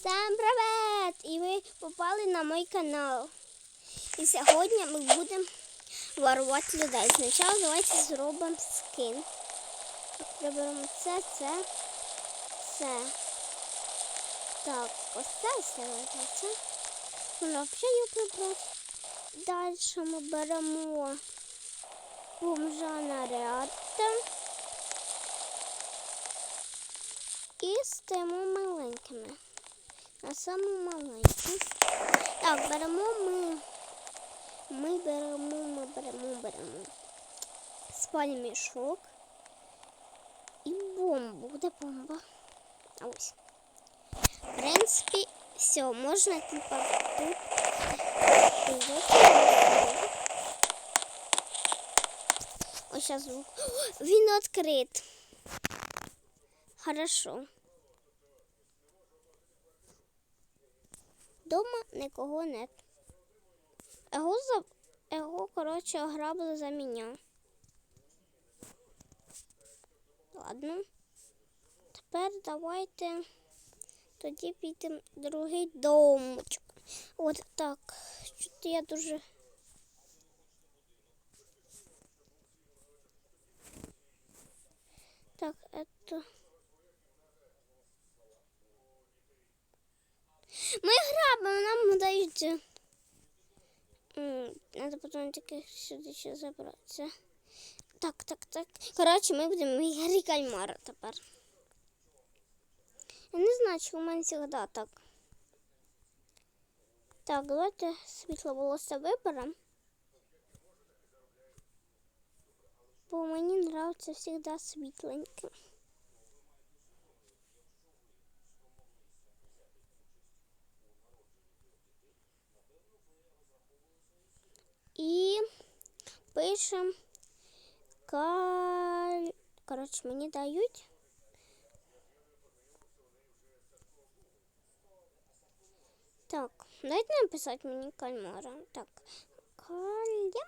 Всем привет! І ви попали на мій канал. І сьогодні ми будемо ворувати людей. Спочатку давайте зробимо скин. Приберемо це, це, це. Так, ось це все це. Можна взагалі прибрати. Далі ми беремо бомжа наряд. І стаємо маленькими. На саму маленьку. Так, беремо ми. Ми беремо, ми беремо, беремо. Спальний мішок. І бомбу. Де бомба? А ось. В принципі, все, можна типа тут. Ось зараз звук. Він відкрит. Хорошо. Дома нікого нет. Його, за... Його коротше, ограбили за мене. Ладно. Тепер давайте тоді підемо другий домочок. От так. Що-то я дуже. Так, это... Ми дають. Надо потім таки сюди ще забратися. Так, так, так. Коротше, ми будемо в ігрі кальмара тепер. Я не знаю, чи у мене завжди так. Так, давайте світло волосся виберемо. Бо мені нравиться завжди світленьке. пишемо каль... Коротше, мені дають. Так, дайте написати мені кальмара. Так, кальмара.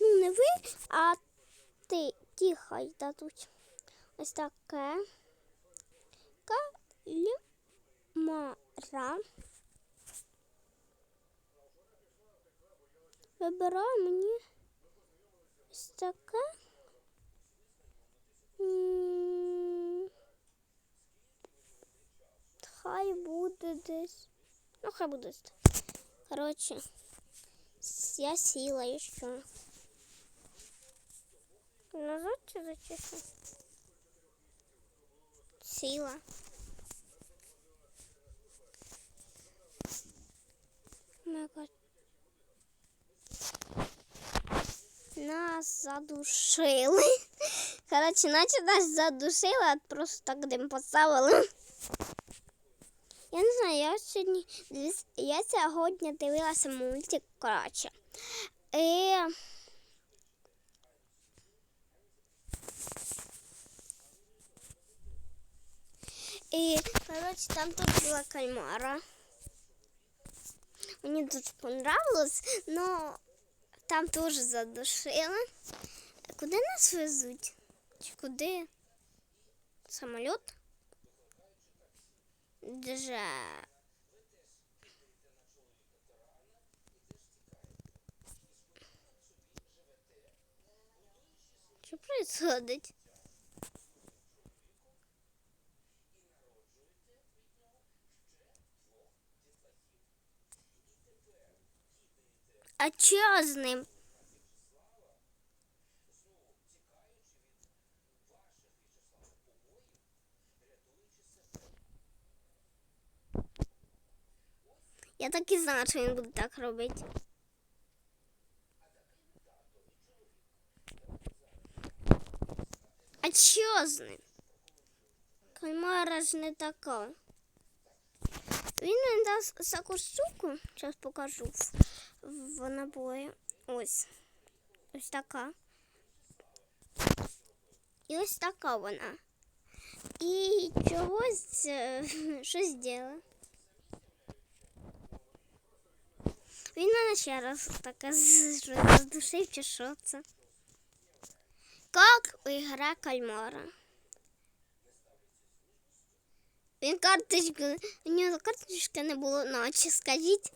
Ну, не ви, а ти. Ті хай дадуть. Ось таке. Кальмара. Вибираю мені ось таке. Хай буде десь. Ну, хай буде. Коротше, я сіла і що. Назад чи зачесно? Сіла. Мега Нас задушили. Коротше, наче нас задушили, а просто так дим поставили. Я не знаю, я сьогодні я сьогодні дивилася мультик, коротше. І... І, коротше, там тут була кальмара. Мені дуже понравилось, но там тоже задушили. Куди нас везуть? Чи куди? Самоліт? Даже. Що происходить? А чого з ним? Я так і знала, що він буде так робити. А що з ним? Кальмара ж не така. Він мені дав таку штуку, зараз покажу в, в набої. Ось. Ось така. І ось така вона. І чогось е, щось зробила. Він мене ще раз таке здушив, чи що це. Як ігра кальмара. Він карточки, у нього карточки не було ночі, скажіть.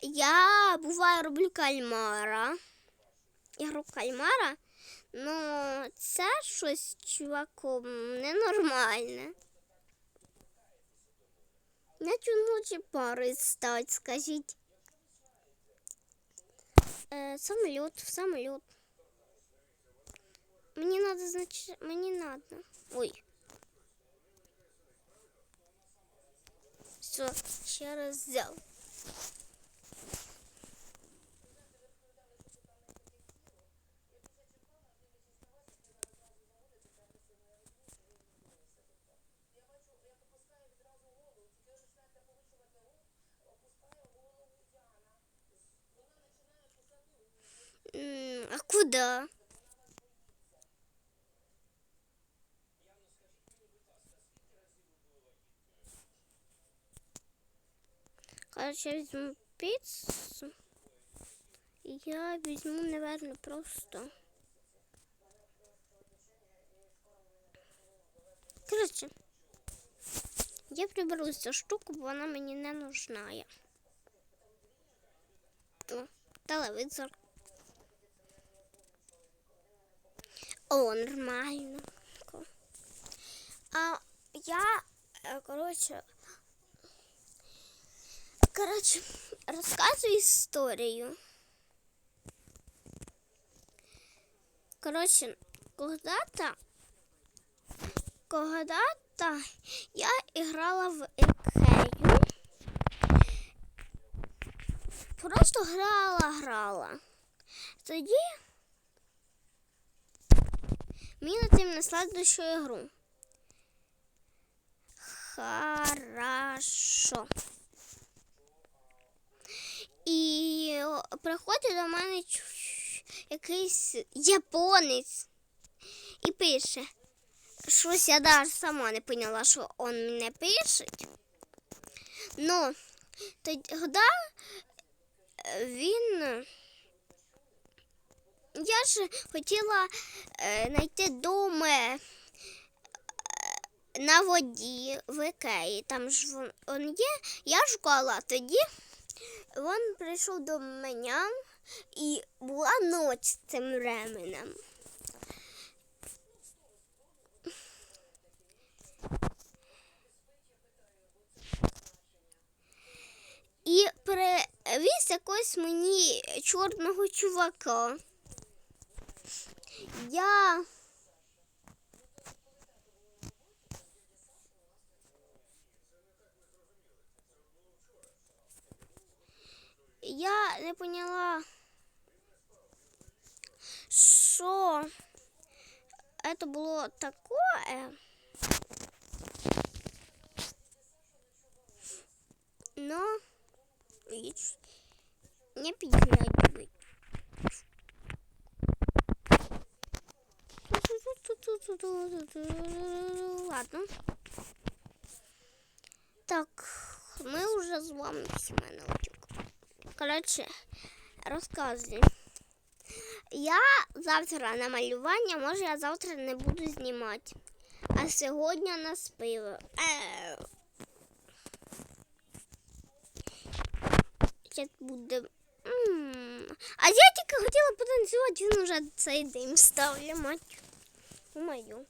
Я буває роблю кальмара. Я роблю кальмара, ну це щось чуваком ненормальне. Цю ночі пари стать, скажіть. Е, самоліт, самоліт. Мені надо, значить, мені надо. Ой. Все, ще раз взяв. А куда? Короче, я пиццу. Я возьму, наверное, просто. Короче, я приберу цю штуку, бо вона мені не нужна. О, телевізор. О, нормально. А я, е, коротше, коротше, розказую історію. Коротше, когда-то, когда-то я играла в Икею. Просто грала, грала. Тоді мені тим на следующу ігру. Хорошо. І о, приходить до мене якийсь японець і пише. Щось я навіть сама не поняла, що він мене пише. Ну, тоді е, він. е, Я ж хотіла е, знайти дом е, на воді в Ікеї. Там ж он є. Я шукала тоді. Він прийшов до мене і була ніч цим временем. І привіз якось мені чорного чувака. Я. поняла, що це було таке. Но не підглядують. Ладно. Так, ми вже з вами. Коротше, розказую. Я завтра на малювання, може я завтра не буду знімати. А сьогодні на спиво. Е. Зараз буде. М. А я тільки хотіла потанцювати, він вже цей дим ставлю, мать. Мою.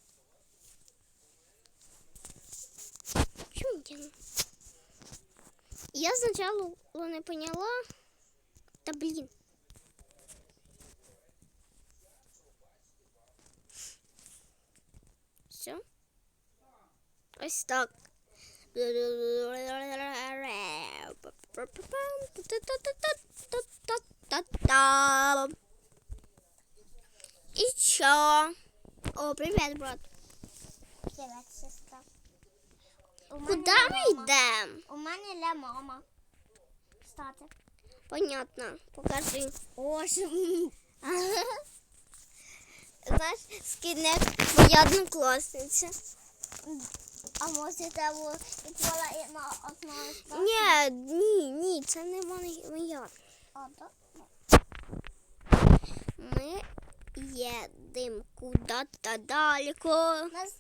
Чому я? Я спочатку не поняла. Та блін. Все. Ось так. І що? О, привіт, брат. Привет, сестра. Куди ми йдемо? У мене є мама. Кстати. Понятно. Покажи. Ось. Знаєш, скідник моя однокласниця. А може це на одна Ні, ні, ні, це не моя-. А, так? Ми едем куда-то далеко. Нас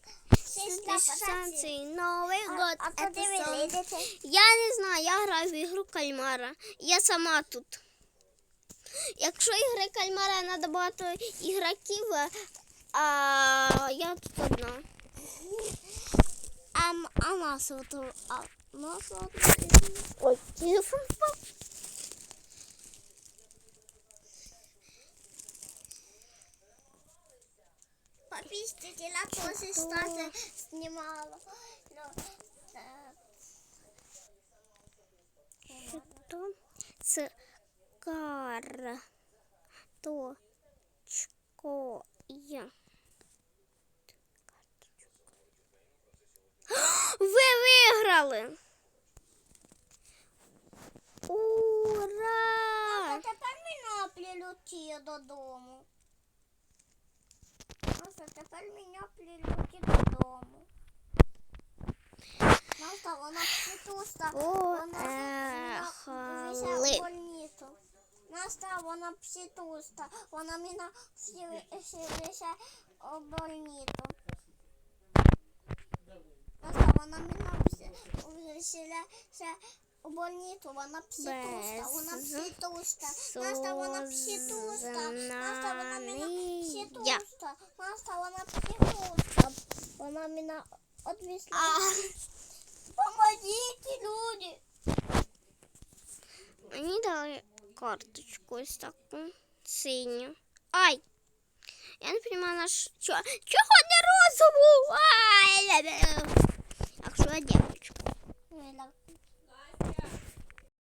станції Новий А, год. а куди ви їдете? Я не знаю, я граю в ігру кальмара. Я сама тут. Якщо ігри кальмара треба багато ігроків, а я тут одна. А, а нас от, а нас от, Ой, телефон впав. Попістителя теж стати знімала. Ну, Что с карточкой? Ви виграли! А Ура! тепер мене прилетіє додому. Просто тепер мене прилетить додому. Просто вона пситуста, вона Поехали. вся больницю. Наста вона пситуста, вона мене вселися у больницю. Наста вона мене вселися у больницю, вона пситуста, вона Без пситуста. Наста вона пситуста, наста вона мене Сознання. пситуста, наста вона пситуста. Вона мене відвезла. А, Помогите, люди! мені дали карточку ось таку синю. Ай! Я не розумію, на що. Чого не розову? Ай! Якщо я дівчинка. Ой,